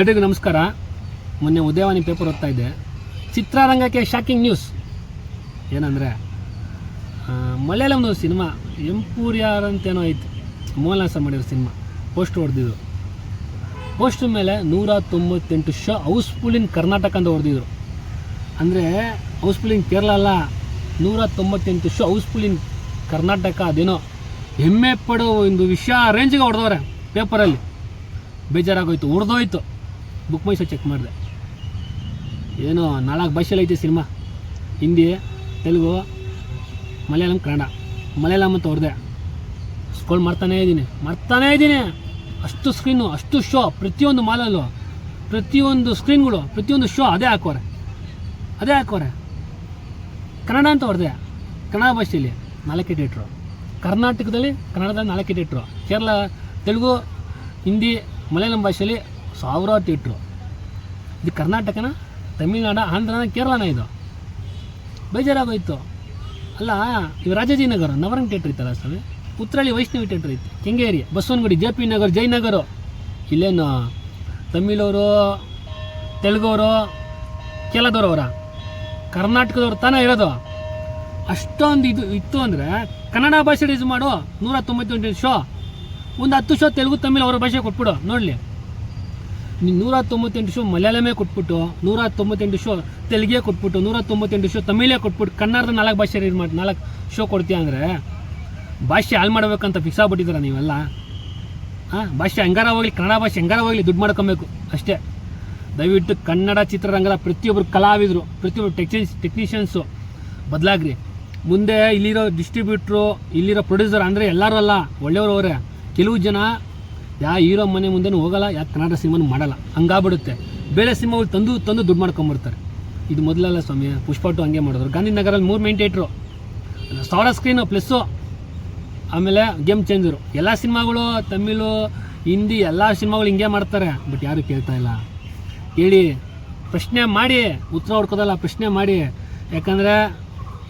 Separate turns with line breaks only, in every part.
ಎಲ್ರಿಗೂ ನಮಸ್ಕಾರ. ಮೊನ್ನೆ ಉದಯವಾಣಿ ಪೇಪರ್ ಓದ್ತಾ ಇದ್ದೆ. ಚಿತ್ರರಂಗಕ್ಕೆ ಶಾಕಿಂಗ್ ನ್ಯೂಸ್ ಏನಂದರೆ ಮಲಯಾಳಂದು ಸಿನಿಮಾ ಎಂಪೂರಿಯಾರ್ ಅಂತೇನೋ ಐತೆ ಮೋಹನ್ಲಾಸ ಮಾಡಿರೋ ಸಿನಿಮಾ ಪೋಸ್ಟ್ ಹೊಡೆದಿದ್ರು. ಪೋಸ್ಟ್ ಮೇಲೆ ನೂರ ತೊಂಬತ್ತೆಂಟು ಶೋ ಹೌಸ್ಫುಲ್ ಇನ್ ಕರ್ನಾಟಕ ಅಂತ ಹೊಡೆದಿದ್ರು. ಅಂದರೆ ಹೌಸ್ಫುಲ್ ಇನ್ ಕೇರಳ ಅಲ್ಲ ನೂರ ತೊಂಬತ್ತೆಂಟು ಶೋ ಹೌಸ್ಫುಲ್ ಇನ್ ಕರ್ನಾಟಕ ಅದೇನೋ ಹೆಮ್ಮೆ ಪಡೋ ಒಂದು ವಿಷಯ ರೇಂಜ್ಗೆ ಹೊಡೆದವ್ರೆ ಪೇಪರಲ್ಲಿ. ಬೇಜಾರಾಗೋಯ್ತು ಹೊಡೆದೋಯ್ತು ಬುಕ್ ಮೈಸೋ ಚೆಕ್ ಮಾಡಿದೆ. ಏನು ನಾಲ್ಕು ಭಾಷೆಯಲ್ಲಿ ಐತೆ ಸಿನಿಮಾ. ಹಿಂದಿ, ತೆಲುಗು, ಮಲಯಾಳಂ, ಕನ್ನಡ. ಮಲಯಾಳಂ ಅಂತ ಹೊರದೆ ಸ್ಕ್ರೋಲ್ ಮಾಡ್ತಾನೇ ಇದ್ದೀನಿ. ಮಾಡ್ತಾನೇ ಇದ್ದೀನಿ. ಅಷ್ಟು ಸ್ಕ್ರೀನು ಅಷ್ಟು ಶೋ ಪ್ರತಿಯೊಂದು ಮಾಲಲ್ಲೂ, ಪ್ರತಿಯೊಂದು ಸ್ಕ್ರೀನ್ಗಳು ಪ್ರತಿಯೊಂದು ಶೋ ಅದೇ ಹಾಕೋರೆ ಅದೇ ಹಾಕೋರೆ ಕನ್ನಡ ಅಂತ ಹೊರದೆ ಕನ್ನಡ ಭಾಷೆಯಲ್ಲಿ ನಾಲ್ಕೇ ಥಿಯೇಟ್ರು ಕರ್ನಾಟಕದಲ್ಲಿ ಕನ್ನಡದಲ್ಲಿ ನಾಲ್ಕೇ ಥಿಯೇಟ್ರು ಕೇರಳ, ತೆಲುಗು, ಹಿಂದಿ, ಮಲಯಾಳಂ ಭಾಷೆಯಲ್ಲಿ ಸಾವಿರಾರು ಥಿಯೇಟ್ರು ಇದು ಕರ್ನಾಟಕನ, ತಮಿಳ್ನಾಡ, ಆಂಧ್ರನ, ಕೇರಳನ ಇದು. ಬೇಜಾರಾಗೋಯ್ತು. ಅಲ್ಲ, ಇವು ರಾಜಾಜಿನಗರ ನವರಂಗ್ ಥಿಯೇಟ್ರ್ ಇತ್ತಲ್ಲ ಸ್ವಾಮಿ? ಉತ್ತರಳ್ಳಿ ವೈಷ್ಣವಿ ಥಿಯೇಟ್ರ್ ಇತ್ತು. ಕೆಂಗೇರಿ, ಬಸವನಗುಡಿ, ಜೆ ಪಿ ನಗರ್ ಜಯನಗರ ಇಲ್ಲೇನು ತಮಿಳವರು ತೆಲುಗವರು ಅವರ ಕರ್ನಾಟಕದವ್ರು ತಾನೇ ಇರೋದು. ಅಷ್ಟೊಂದು ಇದು ಇತ್ತು ಅಂದರೆ, ಕನ್ನಡ ಭಾಷೆ ಯೂಸ್ ಮಾಡು, ನೂರ ತೊಂಬತ್ತೆಂಟು ಶೋ ಒಂದು ಹತ್ತು ಶೋ ತೆಲುಗು, ತಮಿಳು ಅವರ ಭಾಷೆ ಕೊಟ್ಬಿಡು, ನೋಡಲಿ. ನೂರ ತೊಂಬತ್ತೆಂಟು ಶೋ ಮಲಯಾಳಮೇ ಕೊಟ್ಬಿಟ್ಟು ನೂರ ತೊಂಬತ್ತೆಂಟು ಶೋ ತೆಲುಗೇ ಕೊಟ್ಬಿಟ್ಟು ನೂರ ತೊಂಬತ್ತೆಂಟು ಶೋ ತಮಿಳೇ ಕೊಟ್ಬಿಟ್ಟು, ಕನ್ನಡದ ನಾಲ್ಕು ಭಾಷೆ ಇದು ಮಾಡಿ, ನಾಲ್ಕು ಶೋ ಕೊಡ್ತೀಯ ಅಂದರೆ, ಭಾಷೆ ಹಾಳು ಮಾಡಬೇಕಂತ ಫಿಕ್ಸ್ ಆಗ್ಬಿಟ್ಟಿದ್ದೀರ ನೀವೆಲ್ಲ? ಹಾಂ ಭಾಷೆ ಹೆಂಗಾರ ಹೋಗ್ಲಿ, ಕನ್ನಡ ಭಾಷೆ ಹೆಂಗಾರ ಹೋಗಲಿ, ದುಡ್ಡು ಮಾಡ್ಕೊಬೇಕು, ಅಷ್ಟೇ. ದಯವಿಟ್ಟು ಕನ್ನಡ ಚಿತ್ರರಂಗದ ಪ್ರತಿಯೊಬ್ಬರು ಕಲಾವಿದರು ಪ್ರತಿಯೊಬ್ಬರು ಟೆಕ್ನಿಷ್ ಟೆಕ್ನಿಷಿಯನ್ಸು ಬದಲಾಗ್ರಿ. ಮುಂದೆ ಇಲ್ಲಿರೋ ಡಿಸ್ಟ್ರಿಬ್ಯೂಟ್ರು ಇಲ್ಲಿರೋ ಪ್ರೊಡ್ಯೂಸರ್ ಅಂದರೆ ಎಲ್ಲರೂ ಅಲ್ಲ, ಒಳ್ಳೆಯವರು ಅವರೇ. ಕೆಲವು ಜನ ಯಾ ಹೀರೋ ಮನೆ ಮುಂದೆನೂ ಹೋಗಲ್ಲ ಯಾಕೆ ಕನ್ನಡ ಸಿನಿಮಾನು ಮಾಡಲ್ಲ. ಹಂಗಾಗ್ಬಿಡುತ್ತೆ. ಬೇರೆ ಸಿನಿಮಾಗಳು ತಂದು ತಂದು ದುಡ್ಡು ಮಾಡ್ಕೊಂಬರ್ತಾರೆ ಇದು ಮೊದಲಲ್ಲ ಸ್ವಾಮಿ ಪುಷ್ಪ ಹಂಗೆ ಮಾಡಿದ್ರು ಗಾಂಧಿನಗರಲ್ಲಿ ಮೂರು ಮೈನ್ ಥಿಯೇಟ್ರು ಸಾವಿರ ಸ್ಕ್ರೀನು ಪ್ಲಸ್ಸು ಆಮೇಲೆ ಗೇಮ್ ಚೇಂಜರು ಎಲ್ಲ ಸಿನಿಮಾಗಳು, ತಮಿಳು, ಹಿಂದಿ, ಎಲ್ಲ ಸಿನಿಮಾಗಳು ಹಿಂಗೆ ಮಾಡ್ತಾರೆ. ಬಟ್ ಯಾರು ಕೇಳ್ತಾ ಇಲ್ಲ. ಹೇಳಿ ಪ್ರಶ್ನೆ ಮಾಡಿ. ಉತ್ತರ ಹುಡ್ಕೋದಲ್ಲ, ಪ್ರಶ್ನೆ ಮಾಡಿ. ಯಾಕಂದರೆ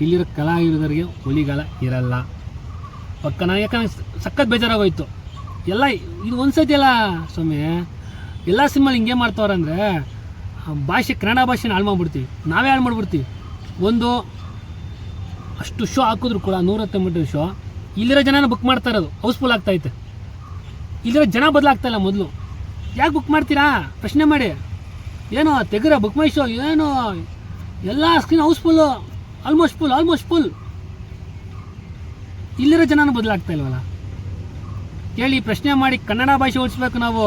ಇಲ್ಲಿರೋ ಕಲಾವಿದರಿಗೆ ಹುಲಿಗಾಲ ಇರಲ್ಲ. ಪಕ್ಕ ನನಗೆ ಯಾಕಂದ್ರೆ ಸಖತ್ ಬೇಜಾರಾಗೋಯ್ತು. ಎಲ್ಲ ಇದು ಒಂದು ಅಲ್ಲ ಸ್ವಾಮಿ. ಎಲ್ಲ ಸಿನಿಮಾಲಿ ಹಿಂಗೆ ಮಾಡ್ತಾವ್ರೆ ಅಂದರೆ ಭಾಷೆ, ಕನ್ನಡ ಭಾಷೆನ ಹಾಳು ಮಾಡ್ಬಿಡ್ತೀವಿ. ನಾವೇ ಹಾಳು ಮಾಡ್ಬಿಡ್ತೀವಿ. ಒಂದು, ಅಷ್ಟು ಶೋ ಹಾಕಿದ್ರು ಕೂಡ ನೂರ ತೊಂಬತ್ತು ಶೋ ಇಲ್ಲಿರೋ ಜನನ ಬುಕ್ ಮಾಡ್ತಾ ಇರೋದು. ಹೌಸ್ಫುಲ್ ಆಗ್ತೈತೆ ಇಲ್ಲಿರೋ ಜನ ಬದಲಾಗ್ತಾ ಇಲ್ಲ ಮೊದಲು. ಯಾಕೆ ಬುಕ್ ಮಾಡ್ತೀರಾ? ಪ್ರಶ್ನೆ ಮಾಡಿ. ಏನೋ ತೆಗರ ಬುಕ್ ಮೈ ಶೋ ಏನೋ, ಎಲ್ಲ screen housefull almost full almost full ಇಲ್ಲಿರೋ ಜನನೂ ಬದಲಾಗ್ತಾ ಇಲ್ವಲ್ಲ? ಕೇಳಿ ಪ್ರಶ್ನೆ ಮಾಡಿ ಕನ್ನಡ ಭಾಷೆ ಉಳಿಸ್ಬೇಕು ನಾವು.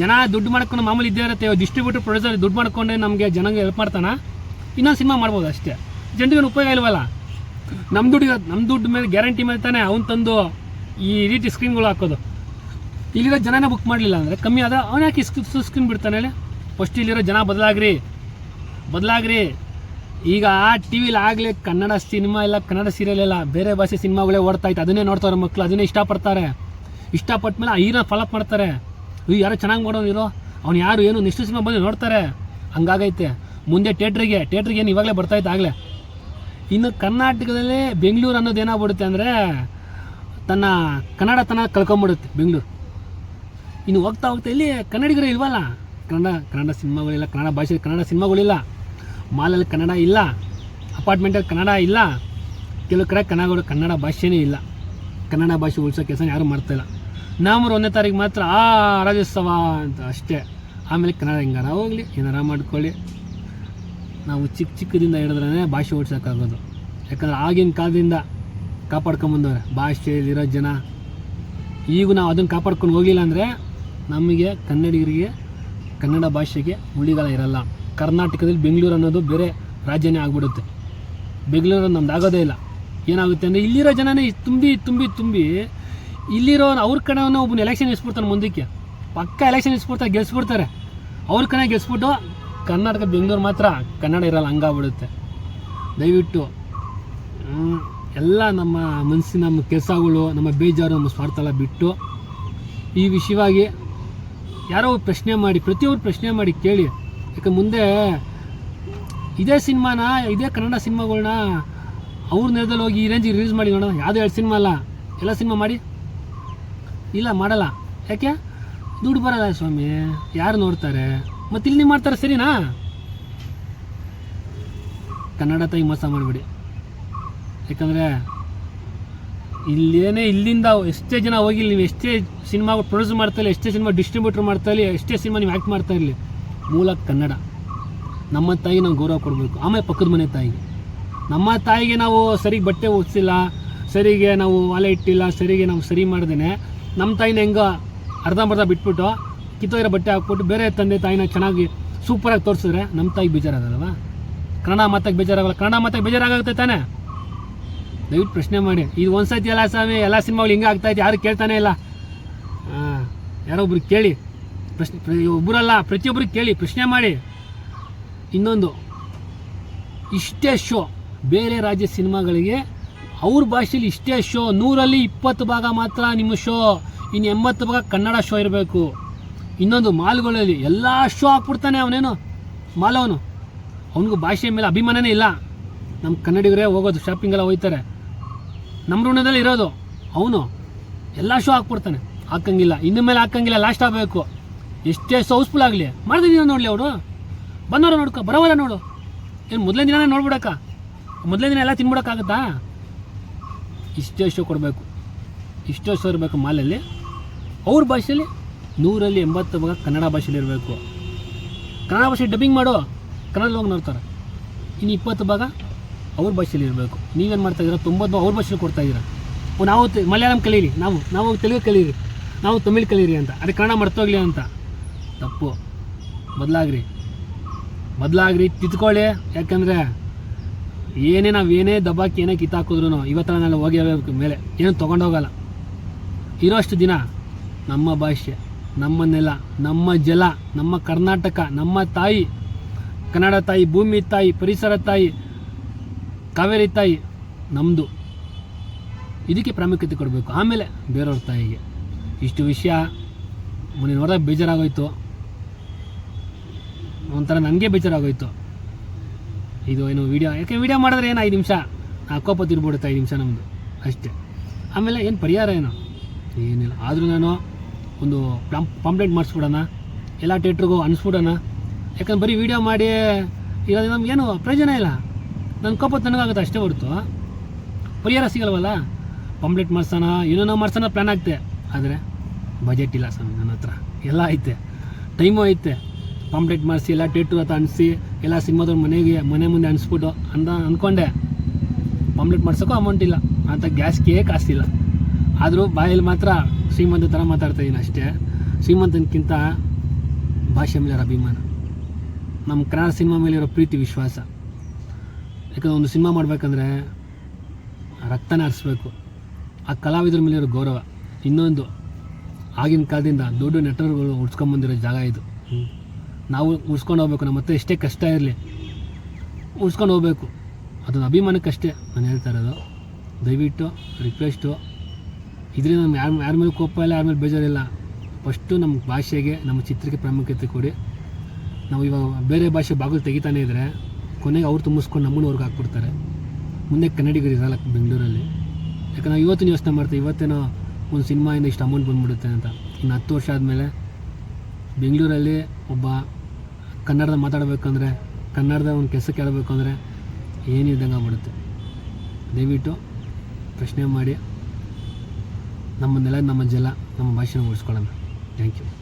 ಜನ ದುಡ್ಡು ಮಾಡ್ಕೊಂಡು ಮಾಮೂಲಿ ಇದ್ದೇ ಇರುತ್ತೆ. ಡಿಸ್ಟ್ರಿಬ್ಯೂಟರ್ ಪ್ರೊಡ್ಯೂಸರ್ ದುಡ್ಡು ಮಾಡ್ಕೊಂಡೆ ನಮಗೆ ಜನಗೆ ಹೆಲ್ಪ್ ಮಾಡ್ತಾನ? ಇನ್ನೊಂದು ಸಿನಿಮಾ ಮಾಡ್ಬೋದು ಅಷ್ಟೇ. ಜನರಿಗೆ ಉಪಯೋಗ ಇಲ್ವಲ್ಲ? ನಮ್ಮ ದುಡ್ಡು ನಮ್ಮ ದುಡ್ಡು ಮೇಲೆ ಗ್ಯಾರಂಟಿ ಮೇಲೆ ತಾನೆ ಅವ್ನು ತಂದು ಈ ರೀತಿ ಸ್ಕ್ರೀನ್ಗಳು ಹಾಕೋದು. ಇಲ್ಲಿರೋ ಜನನೇ ಬುಕ್ ಮಾಡಲಿಲ್ಲ ಅಂದರೆ ಕಮ್ಮಿ ಆದ ಅವನು ಯಾಕೆ ಸ್ಕ್ರೀನ್ ಬಿಡ್ತಾನೆ ಹೇಳಿ? ಫಸ್ಟ್ ಇಲ್ಲಿರೋ ಜನ ಬದಲಾಗ್ರಿ. ಬದಲಾಗ್ರಿ. ಈಗ ಆ ಟಿ ವಿಲಿ ಆಗಲೇ ಕನ್ನಡ ಸಿನಿಮಾ ಇಲ್ಲ, ಕನ್ನಡ ಸೀರಿಯಲ್ ಇಲ್ಲ, ಬೇರೆ ಭಾಷೆ ಸಿನಿಮಾಗಳೇ ಓಡ್ತಾ ಇತ್ತು. ಅದನ್ನೇ ನೋಡ್ತಾರೆ ಮಕ್ಕಳು ಅದನ್ನೇ ಇಷ್ಟಪಡ್ತಾರೆ. ಇಷ್ಟಪಟ್ಟ ಮೇಲೆ ಆ ಹೀರೋ ಫಾಲೋಅಪ್ ಮಾಡ್ತಾರೆ. ಇವ್ ಯಾರೋ ಚೆನ್ನಾಗಿ ಮಾಡೋನು ಇರೋ ಅವ್ನು ಯಾರು, ಏನು, ನೆಕ್ಸ್ಟ್ ಸಿನಿಮಾ ಬಂದು ನೋಡ್ತಾರೆ. ಹಂಗಾಗೈತೆ. ಮುಂದೆ ಥಿಯೇಟ್ರಿಗೆ ಥಿಯೇಟ್ರಿಗೆ ಏನು ಇವಾಗಲೇ ಬರ್ತಾಯಿತ್ತು ಆಗಲೇ. ಇನ್ನು ಕರ್ನಾಟಕದಲ್ಲಿ ಬೆಂಗಳೂರು ಅನ್ನೋದು ಏನಾಗ್ಬಿಡುತ್ತೆ ಅಂದರೆ, ತನ್ನ ಕನ್ನಡ ತನ ಕಳ್ಕೊಂಬಿಡುತ್ತೆ ಬೆಂಗಳೂರು. ಇನ್ನು ಹೋಗ್ತಾ ಹೋಗ್ತಾ ಇಲ್ಲಿ ಕನ್ನಡಿಗರು ಇಲ್ವಲ್ಲ? ಕನ್ನಡ ಕನ್ನಡ ಸಿನಿಮಾಗಳಿಲ್ಲ, ಕನ್ನಡ ಭಾಷೆ ಕನ್ನಡ ಸಿನಿಮಾಗಳಿಲ್ಲ. ಮಾಲಲ್ಲಿ ಕನ್ನಡ ಇಲ್ಲ. ಅಪಾರ್ಟ್ಮೆಂಟಲ್ಲಿ ಕನ್ನಡ ಇಲ್ಲ. ಕೆಲವು ಕಡೆ ಕನ್ನಡ ಕನ್ನಡ ಭಾಷೆನೇ ಇಲ್ಲ. ಕನ್ನಡ ಭಾಷೆ ಉಳಿಸೋ ಕೆಲಸ ಯಾರೂ ಮಾಡ್ತಾಯಿಲ್ಲ ನವಂಬರ್ ಒಂದನೇ ತಾರೀಕು ಮಾತ್ರ ಆ ರಾಜ್ಯೋತ್ಸವ ಅಂತ ಅಷ್ಟೇ. ಆಮೇಲೆ ಕನ್ನಡ ಹೆಂಗಾರ ಹೋಗಲಿ, ಏನಾರ ಮಾಡ್ಕೊಳ್ಳಿ. ನಾವು ಚಿಕ್ಕ ಚಿಕ್ಕದಿಂದ ಹಿಡಿದ್ರೆ ಭಾಷೆ ಓಡಿಸೋಕ್ಕಾಗೋದು. ಯಾಕಂದ್ರೆ ಆಗಿನ ಕಾಲದಿಂದ ಕಾಪಾಡ್ಕೊಂಬಂದವ್ರೆ ಭಾಷೆಯಲ್ಲಿರೋ ಜನ. ಈಗ ನಾವು ಅದನ್ನು ಕಾಪಾಡ್ಕೊಂಡು ಹೋಗಲಿಲ್ಲ ಅಂದರೆ ನಮಗೆ ಕನ್ನಡಿಗರಿಗೆ, ಕನ್ನಡ ಭಾಷೆಗೆ ಉಳಿಗಾಲ ಇರಲ್ಲ. ಕರ್ನಾಟಕದಲ್ಲಿ ಬೆಂಗಳೂರು ಅನ್ನೋದು ಬೇರೆ ರಾಜ್ಯನೇ ಆಗ್ಬಿಡುತ್ತೆ. ಬೆಂಗಳೂರು ನಮ್ದು ಆಗೋದೇ ಇಲ್ಲ. ಏನಾಗುತ್ತೆ ಅಂದರೆ ಇಲ್ಲಿರೋ ಜನನೇ ತುಂಬಿ ತುಂಬಿ ತುಂಬಿ ಇಲ್ಲಿರೋ ಅವ್ರ ಕಡೆಯವನ್ನ ಒಬ್ಬನ ಎಲೆಕ್ಷನ್ ಇಸ್ಬಿಡ್ತಾನೆ ಮುಂದಕ್ಕೆ. ಪಕ್ಕ ಎಲೆಕ್ಷನ್ ಇಸ್ಬಿಡ್ತಾರೆ ಗೆಲ್ಸ್ಬಿಡ್ತಾರೆ. ಅವ್ರ ಕಣ ಗೆಲ್ಸ್ಬಿಟ್ಟು ಕರ್ನಾಟಕ, ಬೆಂಗಳೂರು ಮಾತ್ರ ಕನ್ನಡ ಇರಲ್ಲ, ಹಂಗಾಗ್ಬಿಡುತ್ತೆ. ದಯವಿಟ್ಟು ಎಲ್ಲ ನಮ್ಮ ಮನಸ್ಸಿನ ನಮ್ಮ ಕೆಲಸಗಳು, ನಮ್ಮ ಬೇಜಾರು, ನಮ್ಮ ಸ್ವಾರ್ಥ ಎಲ್ಲ ಬಿಟ್ಟು ಈ ವಿಷಯವಾಗಿ ಯಾರೋ ಪ್ರಶ್ನೆ ಮಾಡಿ ಪ್ರತಿಯೊಬ್ಬರು ಪ್ರಶ್ನೆ ಮಾಡಿ ಕೇಳಿ. ಯಾಕೆ ಮುಂದೆ ಇದೇ ಸಿನಿಮಾನ, ಇದೇ ಕನ್ನಡ ಸಿನಿಮಾಗಳನ್ನ ಅವ್ರ ನೆಲದಲ್ಲಿ ಹೋಗಿ ಈ ರೇಂಜಿಗೆ ರಿಲೀಸ್ ಮಾಡಿ ನೋಡೋಣ. ಯಾವುದೇ ಎರಡು ಸಿನಿಮಾ ಅಲ್ಲ? ಎಲ್ಲ ಸಿನಿಮಾ ಮಾಡಿ. ಇಲ್ಲ, ಮಾಡಲ್ಲ. ಯಾಕೆ? ದುಡ್ಡು ಬರಲ್ಲ ಸ್ವಾಮಿ. ಯಾರು ನೋಡ್ತಾರೆ? ಮತ್ತೆ ಇಲ್ಲಿ ಮಾಡ್ತಾರೆ ಸರಿನಾ? ಕನ್ನಡ ತಾಯಿ ಮೋಸ ಮಾಡಿಬಿಡಿ. ಯಾಕಂದರೆ ಇಲ್ಲೇನೇ ಇಲ್ಲಿಂದ ಎಷ್ಟೇ ಜನ ಹೋಗಿಲ್ಲ ನೀವು ಎಷ್ಟೇ ಸಿನಿಮಾ ಪ್ರೊಡ್ಯೂಸ್ ಮಾಡ್ತಾ ಇಲ್ಲ ಎಷ್ಟೇ ಸಿನಿಮಾ ಡಿಸ್ಟ್ರಿಬ್ಯೂಟರ್ ಮಾಡ್ತಾ ಇಲ್ಲ ಎಷ್ಟೇ ಸಿನಿಮಾ ನೀವು ಆ್ಯಕ್ಟ್ ಮಾಡ್ತಾ ಇರಲಿ, ಮೂಲ ಕನ್ನಡ. ನಮ್ಮ ತಾಯಿಗೆ ನಾವು ಗೌರವ ಕೊಡಬೇಕು. ಆಮೇಲೆ ಪಕ್ಕದ ಮನೆ ತಾಯಿಗೆ. ನಮ್ಮ ತಾಯಿಗೆ ನಾವು ಸರಿಗೆ ಬಟ್ಟೆ ಒದಿಸಿಲ್ಲ ಸರಿಗೆ ನಾವು ಒಲೆ ಇಟ್ಟಿಲ್ಲ, ಸರಿಗೆ ನಾವು ಸರಿ ಮಾಡ್ದೇನೆ. ನಮ್ಮ ತಾಯಿನ ಹೆಂಗೋ ಅರ್ಧಂಬರ್ಧ ಬಿಟ್ಬಿಟ್ಟು ಕಿತ್ತೋಗಿರೋ ಬಟ್ಟೆ ಹಾಕ್ಬಿಟ್ಟು ಬೇರೆ ತಂದೆ ತಾಯಿನ ಚೆನ್ನಾಗಿ ಸೂಪರಾಗಿ ತೋರಿಸಿದ್ರೆ ನಮ್ಮ ತಾಯಿಗೆ ಬೇಜಾರಾಗಲ್ವ? ಕನ್ನಡ ಮಾತಾಗಿ ಬೇಜಾರಾಗಲ್ಲ. ಕನ್ನಡ ಮಾತಾಗಿ ಬೇಜಾರಾಗುತ್ತೆ ತಾನೇ. ದಯವಿಟ್ಟು ಪ್ರಶ್ನೆ ಮಾಡಿ. ಇದು ಒಂದು ಸತಿ ಎಲ್ಲ ಸ್ವಾಮಿ, ಎಲ್ಲ ಸಿನಿಮಾಗಳು ಹಿಂಗೆ ಆಗ್ತಾಯಿತ್ತು ಯಾರು ಕೇಳ್ತಾನೆ ಇಲ್ಲ. ಹಾಂ ಯಾರೋ ಒಬ್ರು ಕೇಳಿ. ಪ್ರಶ್ನೆ, ಪ್ರ- ಒಬ್ಬರಲ್ಲ ಪ್ರತಿಯೊಬ್ಬರಿಗೆ ಕೇಳಿ. ಪ್ರಶ್ನೆ ಮಾಡಿ. ಇನ್ನೊಂದು. ಇಷ್ಟೇ ಶೋ ಬೇರೆ ರಾಜ್ಯ ಸಿನಿಮಾಗಳಿಗೆ ಅವ್ರ ಭಾಷೆಯಲ್ಲಿ ಇಷ್ಟೇ ಶೋ ನೂರಲ್ಲಿ ಇಪ್ಪತ್ತು ಭಾಗ ಮಾತ್ರ ನಿಮ್ಮ ಶೋ ಇನ್ನು ಎಂಬತ್ತು ಭಾಗ ಕನ್ನಡ ಶೋ ಇರಬೇಕು. ಇನ್ನೊಂದು ಮಾಲ್ಗಳಲ್ಲಿ ಎಲ್ಲ ಶೋ ಹಾಕ್ಬಿಡ್ತಾನೆ ಅವನೇನು? ಮಾಲವನು ಅವನಿಗೂ ಭಾಷೆ ಮೇಲೆ ಅಭಿಮಾನನೇ ಇಲ್ಲ. ನಮ್ಮ ಕನ್ನಡಿಗರೇ ಹೋಗೋದು ಶಾಪಿಂಗೆಲ್ಲ ಹೋಗ್ತಾರೆ ನಮ್ಮ ಋಣದಲ್ಲಿ ಇರೋದು ಅವನು. ಎಲ್ಲ ಶೋ ಹಾಕ್ಬಿಡ್ತಾನೆ. ಹಾಕಂಗಿಲ್ಲ. ಇನ್ನು ಮೇಲೆ ಹಾಕಂಗಿಲ್ಲ. ಲಾಸ್ಟ್ ಆಗಬೇಕು. ಎಷ್ಟೇ ಹೌಸ್ಫುಲ್ ಆಗಲಿ. ಮಾಡಿದೀನಿ ನೋಡಲಿ ಅವರು. ಬಂದವರು ನೋಡ್ಕೊ. ಬರೋವರ ನೋಡು. ಏನು ಮೊದಲನೇ ದಿನನೇ ನೋಡ್ಬಿಡಕ್ಕ? ಮೊದಲನೇ ದಿನ ಎಲ್ಲ ತಿನ್ಬಿಡೋಕ್ಕಾಗತ್ತಾ? ಇಷ್ಟೇ ಶೋ ಕೊಡಬೇಕು. ಇಷ್ಟೇ ಶೋ ಇರಬೇಕು ಮಾಲಲ್ಲಿ. ಅವ್ರ ಭಾಷೆಯಲ್ಲಿ ನೂರಲ್ಲಿ ಎಂಬತ್ತು ಭಾಗ ಕನ್ನಡ ಭಾಷೆಯಲ್ಲಿ ಇರಬೇಕು. ಕನ್ನಡ ಭಾಷೆ ಡಬ್ಬಿಂಗ್ ಮಾಡೋ ಕನ್ನಡದಲ್ಲಿ ಹೋಗಿ ನೋಡ್ತಾರೆ. ಇನ್ನು ಇಪ್ಪತ್ತು ಭಾಗ ಅವ್ರ ಭಾಷೆಯಲ್ಲಿ ಇರಬೇಕು. ನೀವೇನು ಮಾಡ್ತಾ ಇದ್ದೀರಾ? ತೊಂಬತ್ತು ಅವ್ರ ಭಾಷೆಯಲ್ಲಿ ಕೊಡ್ತಾ ಇದ್ದೀರಾ? ಓ, ನಾವು ಮಲಯಾಳಂ ಕಲೀರಿ. ನಾವು ನಾವು ತೆಲುಗು ಕಲೀರಿ. ನಾವು ತಮಿಳ್ ಕಲೀರಿ ಅಂತ. ಅದೇ ಕನ್ನಡ ಮರ್ತೋಗ್ಲಿ ಅಂತ. ತಪ್ಪು. ಬದಲಾಗ್ರಿ. ಬದಲಾಗ್ರಿ. ತಿದ್ಕೊಳ್ಳಿ. ಯಾಕಂದರೆ ಏನೇ ನಾವು ಏನೇ ದಬ್ಬಾಕಿ, ಏನೇ ಕಿತ್ತಾಕಿದ್ರು ಇವತ್ತರ ನಾನು ಹೋಗಿರಬೇಕು ಮೇಲೆ. ಏನು ತೊಗೊಂಡೋಗಲ್ಲ ಇರೋಷ್ಟು ದಿನ ನಮ್ಮ ಭಾಷೆ ನಮ್ಮ ನೆಲ, ನಮ್ಮ ಜಲ, ನಮ್ಮ ಕರ್ನಾಟಕ, ನಮ್ಮ ತಾಯಿ, ಕನ್ನಡ ತಾಯಿ, ಭೂಮಿ ತಾಯಿ, ಪರಿಸರ ತಾಯಿ, ಕಾವೇರಿ ತಾಯಿ ನಮ್ಮದು ಇದಕ್ಕೆ ಪ್ರಾಮುಖ್ಯತೆ ಕೊಡಬೇಕು. ಆಮೇಲೆ ಬೇರೆಯವ್ರ ತಾಯಿಗೆ. ಇಷ್ಟು ವಿಷಯ ಮೊನ್ನೆ ನೋಡಿದಾಗ ಬೇಜಾರಾಗೋಯ್ತು. ಒಂಥರ ನನಗೆ ಬೇಜಾರಾಗೋಯ್ತು. ಇದು ಏನು ವೀಡಿಯೋ ಯಾಕೆ ವೀಡಿಯೋ ಮಾಡಿದ್ರೆ ಏನು ಐದು ನಿಮಿಷ? ಕೋಪ ತಿರ್ಬಿಡುತ್ತೆ ಐದು ನಿಮಿಷ ನಮ್ಮದು ಅಷ್ಟೇ. ಆಮೇಲೆ ಏನು ಪರಿಹಾರ ಏನು? ಏನಿಲ್ಲ. ಆದರೂ ನಾನು ಒಂದು ಪ್ಲಾಂ ಪಾಂಪ್ಲೆಟ್ ಮಾಡಿಸ್ಬಿಡೋಣ. ಎಲ್ಲ ಥಿಯೇಟ್ರಿಗೂ ಅನಿಸ್ಬಿಡೋಣ. ಯಾಕಂದ್ರೆ ಬರೀ ವೀಡಿಯೋ ಮಾಡಿ ಇರೋದು ನಮಗೇನು ಪ್ರಯೋಜನ ಇಲ್ಲ. ನನ್ನ ಕೋಪ ತನಗಾಗುತ್ತೆ ಅಷ್ಟೇ ಹೊರತು. ಪರಿಹಾರ ಸಿಗಲ್ವಲ್ಲ? ಪಾಂಪ್ಲೆಟ್ ಮಾಡ್ಸೋಣ. ಏನೇನೋ ಮಾಡ್ಸೋಣ ಪ್ಲ್ಯಾನ್ ಆಗ್ತೆ. ಆದರೆ ಬಜೆಟ್ ಇಲ್ಲ ಸ್ವಾಮಿ, ನನ್ನ ಹತ್ರ. ಎಲ್ಲ ಐತೆ. ಟೈಮು ಐತೆ. ಪಾಂಪ್ಲೆಟ್ ಮಾಡಿಸಿ, ಎಲ್ಲ ಟೇಟು ಹತ್ರ ಅನಿಸಿ ಎಲ್ಲ ಸಿನಿಮಾದವ್ರ ಮನೆಗೆ, ಮನೆ ಮುಂದೆ ಅನಿಸ್ಬಿಟ್ಟು ಅಂದ, ಅಂದ್ಕೊಂಡೆ. ಪಾಂಪ್ಲೆಟ್ ಮಾಡ್ಸೋಕ್ಕೂ ಅಮೌಂಟ್ ಇಲ್ಲ. ಅಂತ ಗ್ಯಾಸ್ಗೆ ಕಾಸಿಲ್ಲ. ಆದರೂ ಬಾಯಲ್ಲಿ ಮಾತ್ರ ಶ್ರೀಮಂತ ಥರ ಮಾತಾಡ್ತಾಯಿದ್ದೀನಿ ಅಷ್ಟೇ. ಶ್ರೀಮಂತನಕ್ಕಿಂತ ಭಾಷೆ ಮೇಲೆ ಅಭಿಮಾನ. ನಮ್ಮ ಕನ್ನಡ ಸಿನಿಮಾ ಮೇಲೆ ಇರೋ ಪ್ರೀತಿ, ವಿಶ್ವಾಸ. ಯಾಕಂದರೆ ಒಂದು ಸಿನಿಮಾ ಮಾಡಬೇಕಂದ್ರೆ ರಕ್ತನ ಹರಿಸ್ಬೇಕು. ಆ ಕಲಾವಿದರ ಮೇಲೆ ಇರೋ ಗೌರವ. ಇನ್ನೊಂದು ಆಗಿನ ಕಾಲದಿಂದ ದೊಡ್ಡ ನಟರುಗಳು ಉಡ್ಸ್ಕೊಂಬಂದಿರೋ ಜಾಗ ಇದು. ನಾವು ಉಳ್ಸ್ಕೊಂಡು ಹೋಗ್ಬೇಕು ನಮ್ಮ ಹತ್ರ ಎಷ್ಟೇ ಕಷ್ಟ ಇರಲಿ. ಉಳ್ಸ್ಕೊಂಡು ಹೋಗ್ಬೇಕು. ಅದೊಂದು ಅಭಿಮಾನಕ್ಕಷ್ಟೇ ನಾನು ಹೇಳ್ತಾ ಇರೋದು. ದಯವಿಟ್ಟು ರಿಕ್ವೆಸ್ಟು ಇದರಿಂದ ನಮ್ಮ ಯಾರ ಯಾರ ಮೇಲೆ ಕೋಪ ಇಲ್ಲ, ಯಾರ ಮೇಲೆ ಬೇಜಾರಿಲ್ಲ. ಫಸ್ಟು ನಮ್ಮ ಭಾಷೆಗೆ, ನಮ್ಮ ಚಿತ್ರಕ್ಕೆ ಪ್ರಾಮುಖ್ಯತೆ ಕೊಡಿ. ನಾವು ಇವಾಗ ಬೇರೆ ಭಾಷೆ ಬಾಗಿಲು ತೆಗಿತಾನೆ ಇದ್ದರೆ ಕೊನೆಗೆ ಅವ್ರು ತುಂಬಿಸ್ಕೊಂಡು ನಮ್ಮನ್ನು ಅವ್ರಿಗೆ ಹಾಕ್ಬಿಡ್ತಾರೆ. ಮುಂದೆ ಕನ್ನಡಿಗರು ಇರಲ್ಲ ಬೆಂಗಳೂರಲ್ಲಿ. ಯಾಕಂದ್ರೆ ನಾವು ಇವತ್ತಿನ ಯೋಚನೆ ಮಾಡ್ತೀವಿ, ಇವತ್ತೇನೋ ಒಂದು ಸಿನಿಮಾಯಿಂದ ಇಷ್ಟು ಅಮೌಂಟ್ ಬಂದ್ಬಿಡುತ್ತೆ ಅಂತ. ಇನ್ನು ಹತ್ತು ವರ್ಷ ಆದಮೇಲೆ ಬೆಂಗಳೂರಲ್ಲಿ ಒಬ್ಬ ಕನ್ನಡದ ಮಾತಾಡಬೇಕಂದ್ರೆ, ಕನ್ನಡದ ಒಂದು ಕೆಲಸ ಕೇಳಬೇಕು ಅಂದರೆ ಏನಿದ್ದಂಗೆ ಆಗ್ಬಿಡುತ್ತೆ. ದಯವಿಟ್ಟು ಪ್ರಶ್ನೆ ಮಾಡಿ. ನಮ್ಮ ನೆಲ, ನಮ್ಮ ಜಲ, ನಮ್ಮ ಭಾಷೆನ ಉಳಿಸ್ಕೊಳ್ಳೋಣ. Thank you